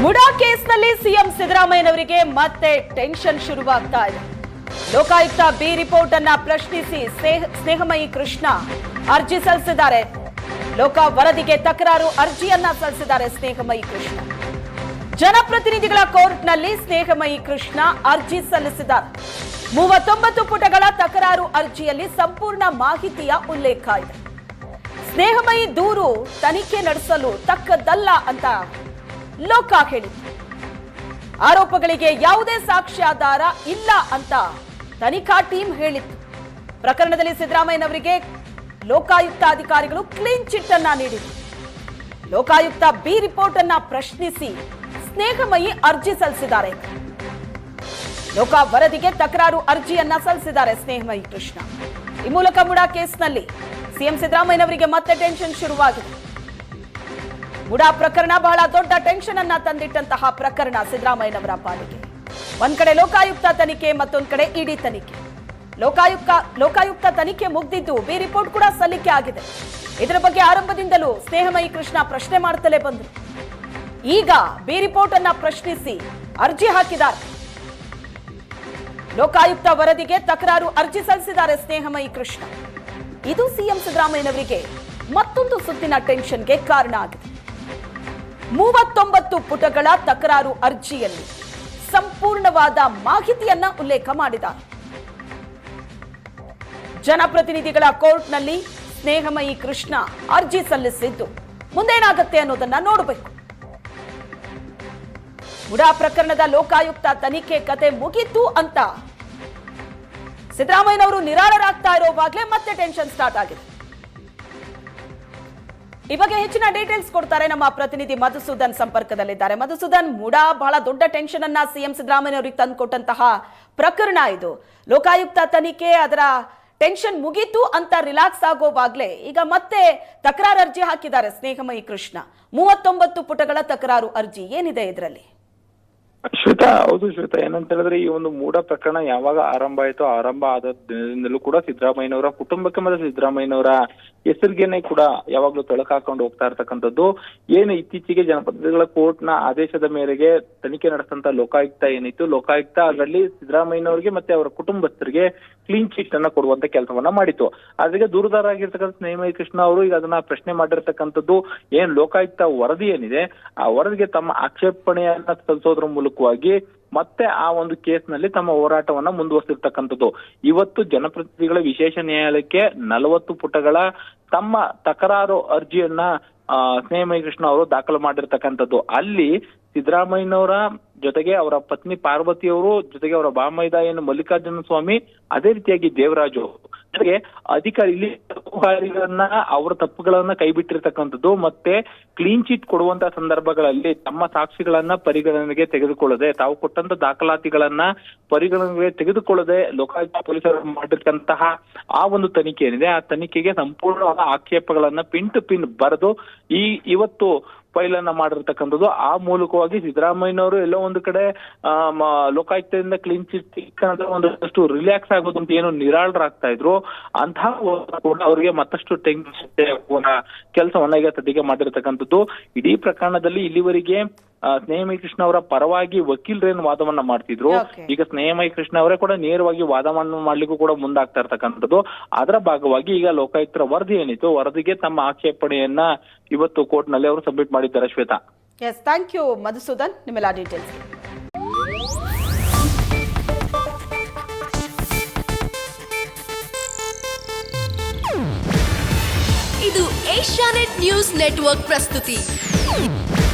ಮುಡಾ ಕೇಸ್ನಲ್ಲಿ ಸಿಎಂ ಸಿದ್ದರಾಮಯ್ಯನವರಿಗೆ ಮತ್ತೆ ಟೆನ್ಷನ್ ಶುರುವಾಗ್ತಾ ಇದೆ. ಲೋಕಾಯುಕ್ತ ಬಿ ರಿಪೋರ್ಟ್ ಅನ್ನ ಪ್ರಶ್ನಿಸಿ ಸ್ನೇಹ- ಸ್ನೇಹಮಯಿ ಕೃಷ್ಣ ಅರ್ಜಿ ಸಲ್ಲಿಸಿದ್ದಾರೆ. ಲೋಕ ವರದಿಗೆ ತಕರಾರು ಅರ್ಜಿಯನ್ನ ಸಲ್ಲಿಸಿದ್ದಾರೆ ಸ್ನೇಹಮಯಿ ಕೃಷ್ಣ. ಜನಪ್ರತಿನಿಧಿಗಳ ಕೋರ್ಟ್ನಲ್ಲಿ ಸ್ನೇಹಮಯಿ ಕೃಷ್ಣ ಅರ್ಜಿ ಸಲ್ಲಿಸಿದ್ದಾರೆ. ಮೂವತ್ತೊಂಬತ್ತು ಪುಟಗಳ ತಕರಾರು ಅರ್ಜಿಯಲ್ಲಿ ಸಂಪೂರ್ಣ ಮಾಹಿತಿಯ ಉಲ್ಲೇಖ ಇದೆ. ಸ್ನೇಹಮಯಿ ದೂರು ತನಿಖೆ ನಡೆಸಲು ತಕ್ಕದ್ದಲ್ಲ ಅಂತ ಲೋಕ ಹೇಳಿತು ಆರೋಪಗಳಿಗೆ ಯಾವುದೇ ಸಾಕ್ಷ್ಯಾಧಾರ ಇಲ್ಲ ಅಂತ ತನಿಖಾ ಟೀಮ್ ಹೇಳಿತ್ತು. ಪ್ರಕರಣದಲ್ಲಿ ಸಿದ್ದರಾಮಯ್ಯನವರಿಗೆ ಲೋಕಾಯುಕ್ತ ಅಧಿಕಾರಿಗಳು ಕ್ಲೀನ್ ಚಿಟ್ ಅನ್ನ ನೀಡಿದ್ರು. ಲೋಕಾಯುಕ್ತ ಬಿ ರಿಪೋರ್ಟ್ ಅನ್ನ ಪ್ರಶ್ನಿಸಿ ಸ್ನೇಹಮಯಿ ಅರ್ಜಿ ಸಲ್ಲಿಸಿದ್ದಾರೆ. ಲೋಕ ವರದಿಗೆ ತಕರಾರು ಅರ್ಜಿಯನ್ನ ಸಲ್ಲಿಸಿದ್ದಾರೆ ಸ್ನೇಹಮಯಿ ಕೃಷ್ಣ. ಈ ಮೂಲಕ ಮುಡಾ ಕೇಸ್ನಲ್ಲಿ ಸಿಎಂ ಸಿದ್ದರಾಮಯ್ಯನವರಿಗೆ ಮತ್ತೆ ಟೆನ್ಷನ್ ಶುರುವಾಗಿದೆ. ಮುಡಾ ಪ್ರಕರಣ ಬಹಳ ದೊಡ್ಡ ಟೆನ್ಷನ್ ಅನ್ನ ತಂದಿಟ್ಟಂತಹ ಪ್ರಕರಣ ಸಿದ್ದರಾಮಯ್ಯನವರ ಪಾಲಿಗೆ. ಒಂದ್ ಕಡೆ ಲೋಕಾಯುಕ್ತ ತನಿಖೆ, ಮತ್ತೊಂದ್ ಕಡೆ ಇಡಿ ತನಿಖೆ. ಲೋಕಾಯುಕ್ತ ಲೋಕಾಯುಕ್ತ ತನಿಖೆ ಮುಗ್ದಿದ್ದು ಬಿ ರಿಪೋರ್ಟ್ ಕೂಡ ಸಲ್ಲಿಕೆ ಆಗಿದೆ. ಇದರ ಬಗ್ಗೆ ಆರಂಭದಿಂದಲೂ ಸ್ನೇಹಮಯಿ ಕೃಷ್ಣ ಪ್ರಶ್ನೆ ಮಾಡ್ತಲೇ ಬಂದರು. ಈಗ ಬಿ ರಿಪೋರ್ಟ್ ಅನ್ನ ಪ್ರಶ್ನಿಸಿ ಅರ್ಜಿ ಹಾಕಿದ್ದಾರೆ. ಲೋಕಾಯುಕ್ತ ವರದಿಗೆ ತಕರಾರು ಅರ್ಜಿ ಸಲ್ಲಿಸಿದ್ದಾರೆ ಸ್ನೇಹಮಯಿ ಕೃಷ್ಣ. ಇದು ಸಿಎಂ ಸಿದ್ದರಾಮಯ್ಯನವರಿಗೆ ಮತ್ತೊಂದು ಸುತ್ತಿನ ಟೆನ್ಷನ್ಗೆ ಕಾರಣ ಆಗಿದೆ. ಮೂವತ್ತೊಂಬತ್ತು ಪುಟಗಳ ತಕರಾರು ಅರ್ಜಿಯಲ್ಲಿ ಸಂಪೂರ್ಣವಾದ ಮಾಹಿತಿಯನ್ನ ಉಲ್ಲೇಖ ಮಾಡಿದ. ಜನಪ್ರತಿನಿಧಿಗಳ ಕೋರ್ಟ್ನಲ್ಲಿ ಸ್ನೇಹಮಯಿ ಕೃಷ್ಣ ಅರ್ಜಿ ಸಲ್ಲಿಸಿದ್ದು. ಮುಂದೇನಾಗತ್ತೆ ಅನ್ನೋದನ್ನ ನೋಡಬೇಕು. ಮುಡಾ ಪ್ರಕರಣದ ಲೋಕಾಯುಕ್ತ ತನಿಖೆ ಕತೆ ಮುಗಿತು ಅಂತ. ಸಿದ್ದರಾಮಯ್ಯನವರು ನಿರಾಳರಾಗ್ತಾ ಇರೋವಾಗಲೇ ಮತ್ತೆ ಟೆನ್ಷನ್ ಸ್ಟಾರ್ಟ್ ಆಗಿದೆ. ಈ ಬಗ್ಗೆ ಹೆಚ್ಚಿನ ಡೀಟೇಲ್ಸ್ ಕೊಡ್ತಾರೆ ನಮ್ಮ ಪ್ರತಿನಿಧಿ ಮಧುಸೂದನ್ ಸಂಪರ್ಕದಲ್ಲಿದ್ದಾರೆ. ಮಧುಸೂದನ್, ಮುಡಾ, ಬಹಳ ದೊಡ್ಡ ಟೆನ್ಷನ್ ಅನ್ನ ಸಿಎಂ ಸಿದ್ದರಾಮಯ್ಯನವರಿಗೆ ತಂದುಕೊಟ್ಟಂತಹ ಪ್ರಕರಣ ಇದು. ಲೋಕಾಯುಕ್ತ ತನಿಖೆ ಅದರ ಟೆನ್ಷನ್ ಮುಗೀತು ಅಂತ ರಿಲ್ಯಾಕ್ಸ್ ಆಗೋವಾಗ್ಲೇ ಈಗ ಮತ್ತೆ ತಕರಾರು ಅರ್ಜಿ ಹಾಕಿದ್ದಾರೆ ಸ್ನೇಹಮಯಿ ಕೃಷ್ಣ. ಮೂವತ್ತೊಂಬತ್ತು ಪುಟಗಳ ತಕರಾರು ಅರ್ಜಿ ಏನಿದೆ ಇದರಲ್ಲಿ? ಶ್ವೇತಾ, ಹೌದು ಶ್ವೇತಾ, ಏನಂತ ಹೇಳಿದ್ರೆ ಈ ಒಂದು ಮೂಡ ಪ್ರಕರಣ ಯಾವಾಗ ಆರಂಭ ಆಯ್ತೋ ಆರಂಭ ಆದ ದಿನದಿಂದಲೂ ಕೂಡ ಸಿದ್ದರಾಮಯ್ಯನವರ ಕುಟುಂಬಕ್ಕೆ ಮತ್ತೆ ಸಿದ್ದರಾಮಯ್ಯನವರ ಹೆಸರಿಗೆನೆ ಕೂಡ ಯಾವಾಗ್ಲೂ ತೊಳಕಾಕೊಂಡು ಹೋಗ್ತಾ ಇರ್ತಕ್ಕಂಥದ್ದು. ಏನು ಇತ್ತೀಚೆಗೆ ಜನಪ್ರತಿನಿಧಿಗಳ ಕೋರ್ಟ್ನ ಆದೇಶದ ಮೇರೆಗೆ ತನಿಖೆ ನಡೆಸಂತ ಲೋಕಾಯುಕ್ತ ಏನಿತ್ತು? ಲೋಕಾಯುಕ್ತ ಅದರಲ್ಲಿ ಸಿದ್ದರಾಮಯ್ಯನವರಿಗೆ ಮತ್ತೆ ಅವರ ಕುಟುಂಬಸ್ಥರಿಗೆ ಕ್ಲೀನ್ ಚಿಟ್ ಅನ್ನ ಕೊಡುವಂತ ಕೆಲಸವನ್ನ ಮಾಡಿತ್ತು. ಅದಕ್ಕೆ ದೂರದಾರ ಆಗಿರ್ತಕ್ಕಂಥ ಸ್ನೇಹಮಯಿ ಕೃಷ್ಣ ಅವರು ಈಗ ಅದನ್ನ ಪ್ರಶ್ನೆ ಮಾಡಿರ್ತಕ್ಕಂಥದ್ದು ಏನ್ ಲೋಕಾಯುಕ್ತ ವರದಿ ಏನಿದೆ ಆ ವರದಿಗೆ ತಮ್ಮ ಆಕ್ಷೇಪಣೆಯನ್ನ ಸಲ್ಲಿಸೋದ್ರ ಮೂಲಕವಾಗಿ ಮತ್ತೆ ಆ ಒಂದು ಕೇಸ್ನಲ್ಲಿ ತಮ್ಮ ಹೋರಾಟವನ್ನ ಮುಂದುವರಿಸಿರ್ತಕ್ಕಂಥದ್ದು. ಇವತ್ತು ಜನಪ್ರತಿನಿಧಿಗಳ ವಿಶೇಷ ನ್ಯಾಯಾಲಯಕ್ಕೆ ನಲವತ್ತು ಪುಟಗಳ ತಮ್ಮ ತಕರಾರು ಅರ್ಜಿಯನ್ನ ಆ, ಸ್ನೇಹಮಯಿ ಕೃಷ್ಣ ಅವರು ದಾಖಲು ಮಾಡಿರ್ತಕ್ಕಂಥದ್ದು. ಅಲ್ಲಿ ಸಿದ್ದರಾಮಯ್ಯನವರ ಜೊತೆಗೆ ಅವರ ಪತ್ನಿ ಪಾರ್ವತಿ ಅವರು ಜೊತೆಗೆ ಅವರ ಬಾಮೈದ ಏನು ಮಲ್ಲಿಕಾರ್ಜುನ ಸ್ವಾಮಿ, ಅದೇ ರೀತಿಯಾಗಿ ದೇವರಾಜು. ಜೊತೆಗೆ ಅಧಿಕಾರಿ ಇಲ್ಲಿ ತಪ್ಪುಗಾರಿಗಳನ್ನ ಅವರ ತಪ್ಪುಗಳನ್ನ ಕೈಬಿಟ್ಟಿರ್ತಕ್ಕಂಥದ್ದು ಮತ್ತೆ ಕ್ಲೀನ್ ಚೀಟ್ ಕೊಡುವಂತ ಸಂದರ್ಭಗಳಲ್ಲಿ ತಮ್ಮ ಸಾಕ್ಷಿಗಳನ್ನ ಪರಿಗಣನೆಗೆ ತೆಗೆದುಕೊಳ್ಳದೆ, ತಾವು ಕೊಟ್ಟಂತ ದಾಖಲಾತಿಗಳನ್ನ ಪರಿಗಣನೆಗೆ ತೆಗೆದುಕೊಳ್ಳದೆ ಲೋಕಾಯುಕ್ತ ಪೊಲೀಸರು ಮಾಡಿರ್ತಕ್ಕಂತಹ ಆ ಒಂದು ತನಿಖೆ ಏನಿದೆ, ಆ ತನಿಖೆಗೆ ಸಂಪೂರ್ಣವಾದ ಆಕ್ಷೇಪಗಳನ್ನ ಪಿನ್ ಟು ಪಿನ್ ಬರೆದು ಈ ಇವತ್ತು ಫೈಲ್ ಅನ್ನ ಮಾಡಿರ್ತಕ್ಕಂಥದ್ದು. ಆ ಮೂಲಕವಾಗಿ ಸಿದ್ದರಾಮಯ್ಯನವರು ಎಲ್ಲೋ ಒಂದು ಕಡೆ ಲೋಕಾಯುಕ್ತದಿಂದ ಕ್ಲೀನ್ ಚಿಟ್ ಒಂದಷ್ಟು ರಿಲ್ಯಾಕ್ಸ್ ಆಗೋದು ಅಂತ ಏನು ನಿರಾಳರಾಗ್ತಾ ಇದ್ರು. ಅಂತಹ ಅವರಿಗೆ ಮತ್ತಷ್ಟು ಟೆನ್ಷನ್ ಕೆಲಸವನ್ನ ಈಗ ಸದ್ಯಕ್ಕೆ ಮಾಡಿರ್ತಕ್ಕಂಥದ್ದು. ಇಡೀ ಪ್ರಕರಣದಲ್ಲಿ ಇಲ್ಲಿವರೆಗೆ ಸ್ನೇಹಮಯಿ ಕೃಷ್ಣ ಅವರ ಪರವಾಗಿ ವಕೀಲರೇನು ವಾದವನ್ನ ಮಾಡ್ತಿದ್ರು. ಈಗ ಸ್ನೇಹಮಯಿ ಕೃಷ್ಣ ಅವರೇ ಕೂಡ ನೇರವಾಗಿ ವಾದವನ್ನು ಮಾಡ್ಲಿಕ್ಕೂ ಕೂಡ ಮುಂದಾಗ್ತಾ ಇರ್ತಕ್ಕಂಥದ್ದು. ಅದರ ಭಾಗವಾಗಿ ಈಗ ಲೋಕಾಯುಕ್ತರ ವರದಿ ಏನಿತ್ತು ವರದಿಗೆ ತಮ್ಮ ಆಕ್ಷೇಪಣೆಯನ್ನ ಇವತ್ತು ಕೋರ್ಟ್ನಲ್ಲಿ ಅವರು ಸಬ್ಮಿಟ್ ಮಾಡಿದ್ದಾರೆ Shwetha. Yes thank you Madhusudan. ನಿಮ್ಮೆಲ್ಲ ಡೀಟೇಲ್ಸ್ ಇದು ಏಷ್ಯಾನೆಟ್ ನ್ಯೂಸ್ ನೆಟ್ವರ್ಕ್ ಪ್ರಸ್ತುತಿ.